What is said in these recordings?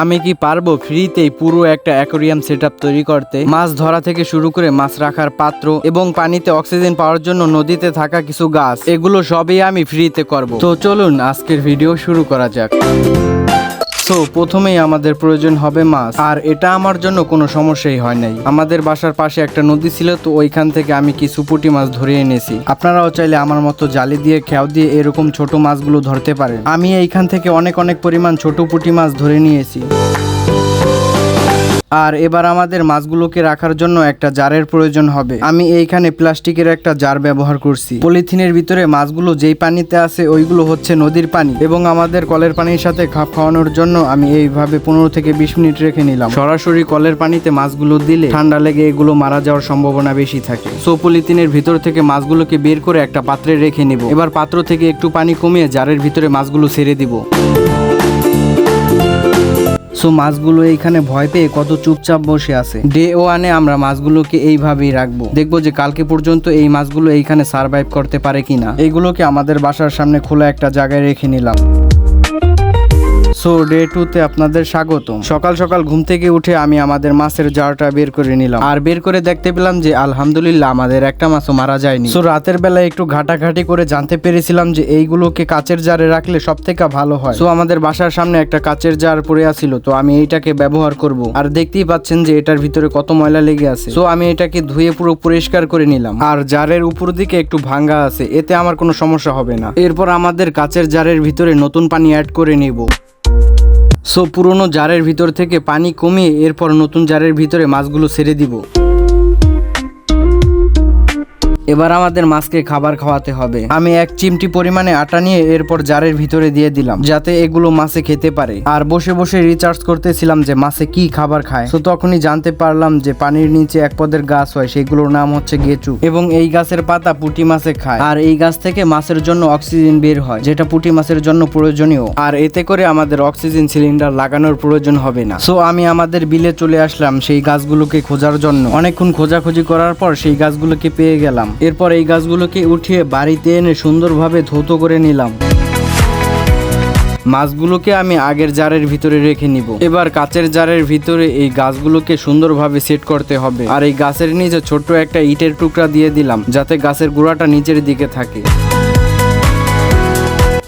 আমি কি পারব ফ্রিতেই পুরো একটা অ্যাকোরিয়াম সেট তৈরি করতে? মাছ ধরা থেকে শুরু করে মাছ রাখার পাত্র এবং পানিতে অক্সিজেন পাওয়ার জন্য নদীতে থাকা কিছু গাছ, এগুলো সবই আমি ফ্রিতে করব। তো চলুন, আজকের ভিডিও শুরু করা যাক। তো প্রথমেই আমাদের প্রয়োজন হবে মাছ। আর এটা আমার জন্য কোনো সমস্যাই হয় নাই। আমাদের বাসার পাশে একটা নদী ছিল, তো ওইখান থেকে আমি কিছু পুটি মাছ ধরে এনেছি। আপনারাও চাইলে আমার মতো জালি দিয়ে, খেয়াও দিয়ে এরকম ছোট মাছগুলো ধরতে পারেন। আমি এইখান থেকে অনেক অনেক পরিমাণ ছোট পুটি মাছ ধরে নিয়েছি। আর এবার আমাদের মাছগুলোকে রাখার জন্য একটা জারের প্রয়োজন হবে। আমি এইখানে প্লাস্টিকের একটা জার ব্যবহার করছি। পলিথিনের ভিতরে মাছগুলো যেই পানিতে আছে ওইগুলো হচ্ছে নদীর পানি এবং আমাদের কলের পানির সাথে খাপ খাওয়ানোর জন্য আমি এইভাবে পনেরো থেকে বিশ মিনিট রেখে নিলাম। সরাসরি কলের পানিতে মাছগুলো দিলে ঠান্ডা লেগে এগুলো মারা যাওয়ার সম্ভাবনা বেশি থাকে। সো পলিথিনের ভিতর থেকে মাছগুলোকে বের করে একটা পাত্রে রেখে নিব। এবার পাত্র থেকে একটু পানি কমিয়ে জারের ভিতরে মাছগুলো ছেড়ে দিব। সো মাছগুলো এইখানে ভয় পেয়ে কত চুপচাপ বসে আছে। ডে ওয়ানে আমরা মাছগুলোকে এইভাবেই রাখব। দেখব যে কালকে পর্যন্ত এই মাছগুলো এইখানে সারভাইভ করতে পারে কিনা। এইগুলোকে আমাদের বাসার সামনে খোলা একটা জায়গায় রেখে নিলাম। সো ডে টুতে আপনাদের স্বাগতম। সকাল সকাল ঘুম থেকে উঠে আমি আমাদের মাছের জারটা বের করে নিলাম। আর বের করে দেখতে পেলাম যে আলহামদুলিল্লাহ আমাদের একটা মাছও মারা যায়নি। সো রাতের বেলায় একটু ঘাটাঘাটি করে জানতে পেরেছিলাম যে এইগুলোকে কাচের জারে রাখলে সব থেকে ভালো হয়। সো আমাদের বাসার সামনে একটা কাচের জার পড়ে আছিল তো আমি এইটাকে ব্যবহার করব। আর দেখতেই পাচ্ছেন যে এটার ভিতরে কত ময়লা লেগে আছে। সো আমি এটাকে ধুয়ে পুরো পরিষ্কার করে নিলাম। আর জারের উপর দিকে একটু ভাঙ্গা আছে, এতে আমার কোনো সমস্যা হবে না। এরপর আমাদের কাচের জারের ভিতরে নতুন পানি অ্যাড করে নিব। সো পুরনো জারের ভিতর থেকে পানি কমিয়ে এরপর নতুন জারের ভিতরে মাছগুলো ছেড়ে দিব। এবার আমাদের মাছকে খাবার খাওয়াতে হবে। আমি এক চিমটি পরিমাণে আটা নিয়ে এরপর জারের ভিতরে দিয়ে দিলাম, যাতে এগুলো মাছে খেতে পারে। আর বসে বসে রিচার্জ করতেছিলাম যে মাছে কি খাবার খায়। তো তখনই জানতে পারলাম যে পানির নিচে এক পদের গাছ হয়, সেগুলোর নাম হচ্ছে গেচু। এবং এই গাছের পাতা পুঁটি মাছে খায়। আর এই গাছ থেকে মাছের জন্য অক্সিজেন বের হয়, যেটা পুঁটি মাছের জন্য প্রয়োজনীয়। আর এতে করে আমাদের অক্সিজেন সিলিন্ডার লাগানোর প্রয়োজন হবে না। সো আমি আমাদের বিলে চলে আসলাম সেই গাছগুলোকে খোঁজার জন্য। অনেকক্ষণ খোঁজাখুঁজি করার পর সেই গাছগুলোকে পেয়ে গেলাম। এরপর এই গাছগুলোকে উঠিয়ে বাড়িতে এনে সুন্দরভাবে ধৌত করে নিলাম। মাছগুলোকে আমি আগের জারের ভিতরে রেখে নিব। এবার কাচের জারের ভিতরে এই গাছগুলোকে সুন্দরভাবে সেট করতে হবে। আর এই গাছের নিচে ছোট্ট একটা ইটের টুকরা দিয়ে দিলাম, যাতে গাছের গোড়াটা নিচের দিকে থাকে।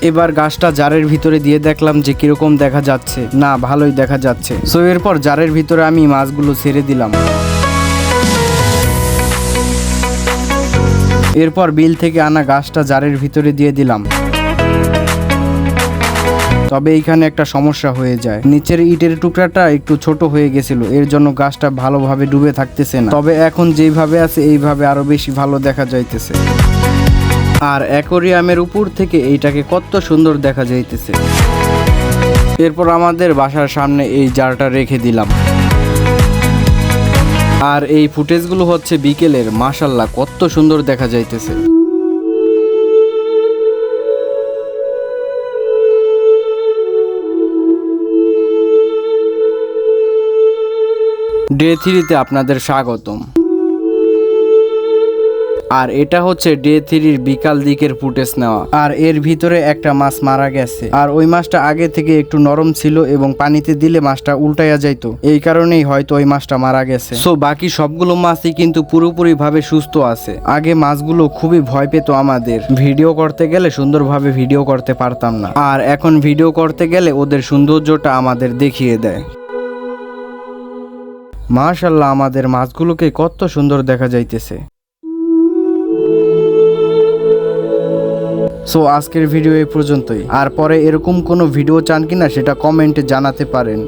এবার গাছটা জারের ভিতরে দিয়ে দেখলাম যে কীরকম দেখা যাচ্ছে। না, ভালোই দেখা যাচ্ছে। সো এরপর জারের ভিতরে আমি মাছগুলো ছেড়ে দিলাম। এরপর বিল থেকে আনা গাছটা জারের ভিতরে দিয়ে দিলাম। তবে এইখানে একটা সমস্যা হয়ে যায়। নিচের ইটের টুকরাটা একটু ছোট হয়ে গেছিল, এর জন্য গাছটা ভালোভাবে ডুবে থাকতেছে না। তবে এখন যেইভাবে আছে, এইভাবে আরও বেশি ভালো দেখা যাইতেছে। আর অ্যাকোরিয়ামের উপর থেকে এইটাকে কত সুন্দর দেখা যাইতেছে। এরপর আমাদের বাসার সামনে এই জারটা রেখে দিলাম। আর এই ফুটেজগুলো হচ্ছে বিকেলের মাশাল্লাহ কত সুন্দর দেখা যাইতেছে। ডে থ্রিতে আপনাদের স্বাগতম। আর এটা হচ্ছে ডে থ্রির বিকাল দিকের ফুটেজ নেওয়া। আর এর ভিতরে একটা মাছ মারা গেছে। আর ওই মাছটা আগে থেকে একটু নরম ছিল এবং পানিতে দিলে মাছটা উল্টাইয়া যাইতো। এই কারণেই হয়তো ওই মাছটা মারা গেছে। সো বাকি সবগুলো মাছই কিন্তু পুরোপুরি ভাবে সুস্থ আছে। আগে মাছগুলো খুবই ভয় পেত আমাদের। ভিডিও করতে গেলে সুন্দরভাবে ভিডিও করতে পারতাম না। আর এখন ভিডিও করতে গেলে ওদের সৌন্দর্যটা আমাদের দেখিয়ে দেয়। মাশাল্লাহ আমাদের মাছগুলোকে কত সুন্দর দেখা যাইতেছে। সো আজকের ভিডিও এই পর্যন্তই। আর পরে এরকম কোনো ভিডিও চান কিনা সেটা কমেন্টে জানাতে পারেন।